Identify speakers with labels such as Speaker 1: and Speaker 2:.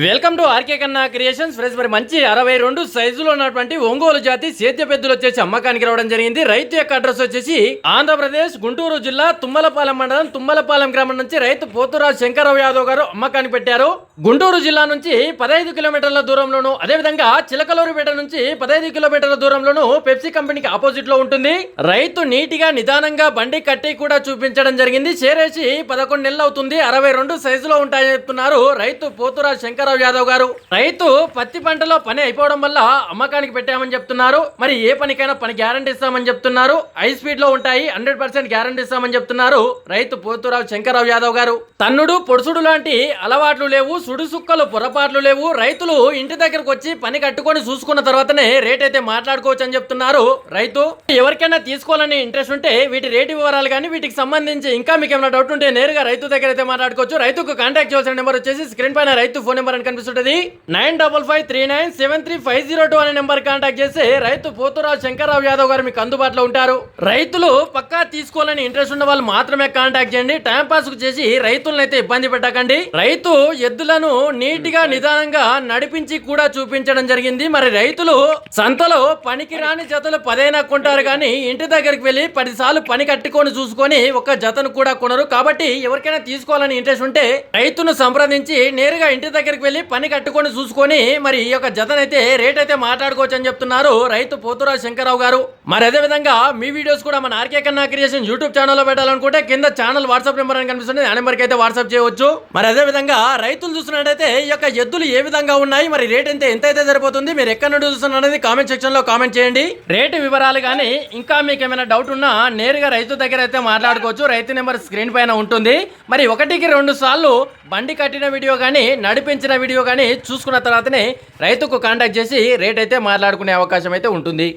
Speaker 1: Welcome to RK Kanna creations. Friends మరి మంచి అరవై రెండు సైజులో ఉన్నటువంటి ఒంగోలు జాతి సేద్య పెద్దలు వచ్చేసి అమ్మకానికి రావడం జరిగింది. రైతు యొక్క అడ్రస్ వచ్చేసి ఆంధ్రప్రదేశ్ గుంటూరు జిల్లా తుమ్మలపాలెం మండలం తుమ్మలపాలెం గ్రామం నుంచి రైతు పోతురాజు శంకరరావు యాదవ్ గారు అమ్మకానికి పెట్టారు. గుంటూరు జిల్లా నుంచి పదహైదు కిలోమీటర్ల దూరంలోను అదేవిధంగా చిలకలూరుపేట నుంచి పదహైదు కిలోమీటర్ల దూరంలోను పెప్సీ కంపెనీకి ఆపోజిట్లో ఉంటుంది. రైతు నీటిగా నిదానంగా బండి కట్టి కూడా చూపించడం జరిగింది. చేరేసి పదకొండు నెలలు అవుతుంది. అరవై రెండు సైజులో ఉంటాయని చెప్తున్నారు రైతు పోతురాజు శంకరరావు యాదవ్ గారు. రైతు పత్తి పంటలో పని అయిపోవడం వల్ల అమ్మకానికి పెట్టామని చెప్తున్నారు. మరి ఏ పనికైనా పని గ్యారంటీ ఇస్తామని చెప్తున్నారు. హై స్పీడ్లో ఉంటాయి హండ్రెడ్ పర్సెంట్ గ్యారంటీ ఇస్తామని చెప్తున్నారు రైతు పోతురావు శంకరరావు యాదవ్ గారు. తన్నుడు పొడుసుడు లాంటి అలవాట్లు లేవు సుడుసుక్కలు పొరపాట్లు లేవు. రైతులు ఇంటి దగ్గరకు వచ్చి పని కట్టుకొని చూసుకున్న తర్వాతనే రేట్ అయితే మాట్లాడుకోవచ్చు అని చెప్తున్నారు రైతు. ఎవరికైనా తీసుకోవాలని ఇంట్రెస్ట్ ఉంటే వీటి రేటు వివరాలు కానీ వీటికి సంబంధించి ఇంకా మీకు ఏమైనా డౌట్ ఉంటే నేరుగా రైతు దగ్గర అయితే మాట్లాడుకోవచ్చు. రైతుకు కాంటాక్ట్ చేయాల్సిన నెంబర్ వచ్చేసి స్క్రీన్ పైన రైతు ఫోన్ నెంబర్ అని కనిపిస్తుంటది. Nine double five three nine seven three five zero two అనే నెంబర్ కాంటాక్ట్ చేసి రైతు పోతురావు శంకర్రావు యాదవ్ గారు మీకు అందుబాటులో ఉంటారు. రైతులు పక్కా తీసుకోవాలని ఇంట్రెస్ట్ ఉన్న వాళ్ళు మాత్రమే కాంటాక్ట్ చేయండి. టైం పాస్కు చేసి రైతులను అయితే ఇబ్బంది పెట్టకండి. రైతు ఎద్దులను నీట్గా నిదానంగా నడిపించి కూడా చూపించడం జరిగింది. మరి రైతులు సంతలో పనికి రాని జతలు పదైనా కొంటారు కానీ ఇంటి దగ్గరికి వెళ్ళి పది సార్లు పని కట్టుకొని చూసుకొని ఒక జతను కూడా కొనరు. కాబట్టి ఎవరికైనా తీసుకోవాలని ఇంట్రెస్ట్ ఉంటే రైతును సంప్రదించి నేరుగా ఇంటి దగ్గరికి వెళ్ళి పని కట్టుకొని చూసుకొని మరి ఈ యొక్క జతనైతే రేట్ అయితే మాట్లాడుకోవచ్చు అని చెప్తున్నారు రైతు పోతురాజు శంకరరావు గారు. మరి అదే విధంగా మీ వీడియోస్ కూడా మన ఆర్కే కన్నా క్రియేషన్ యూట్యూబ్ ఛానల్లో పెట్టాలనుకుంటే కింద ఛానల్ వాట్సాప్ నెంబర్ అని కనిపిస్తుంది. ఆ నెంబర్కి అయితే వాట్సాప్ చేయవచ్చు. మరి అదే విధంగా రైతులు చూస్తున్నట్టయితే ఈ యొక్క ఎద్దులు ఏ విధంగా ఉన్నాయి? మరి రేట్ ఎంత ఎంత అయితే సరిపోతుంది? మీరు ఎక్కడ నుండి చూస్తున్నారు అనేది కామెంట్ సెక్షన్లో కామెంట్ చేయండి. రేటు వివరాలు కానీ ఇంకా మీకు ఏమైనా డౌట్ ఉన్నా నేరుగా రైతు దగ్గర అయితే మాట్లాడుకోవచ్చు. రైతు నెంబర్ స్క్రీన్ పైన ఉంటుంది. మరి ఒకటికి రెండు సార్లు బండి కట్టిన వీడియో కానీ నడిపించిన వీడియో కానీ చూసుకున్న తర్వాతనే రైతుకు కాంటాక్ట్ చేసి రేట్ అయితే మాట్లాడుకునే అవకాశం అయితే ఉంటుంది.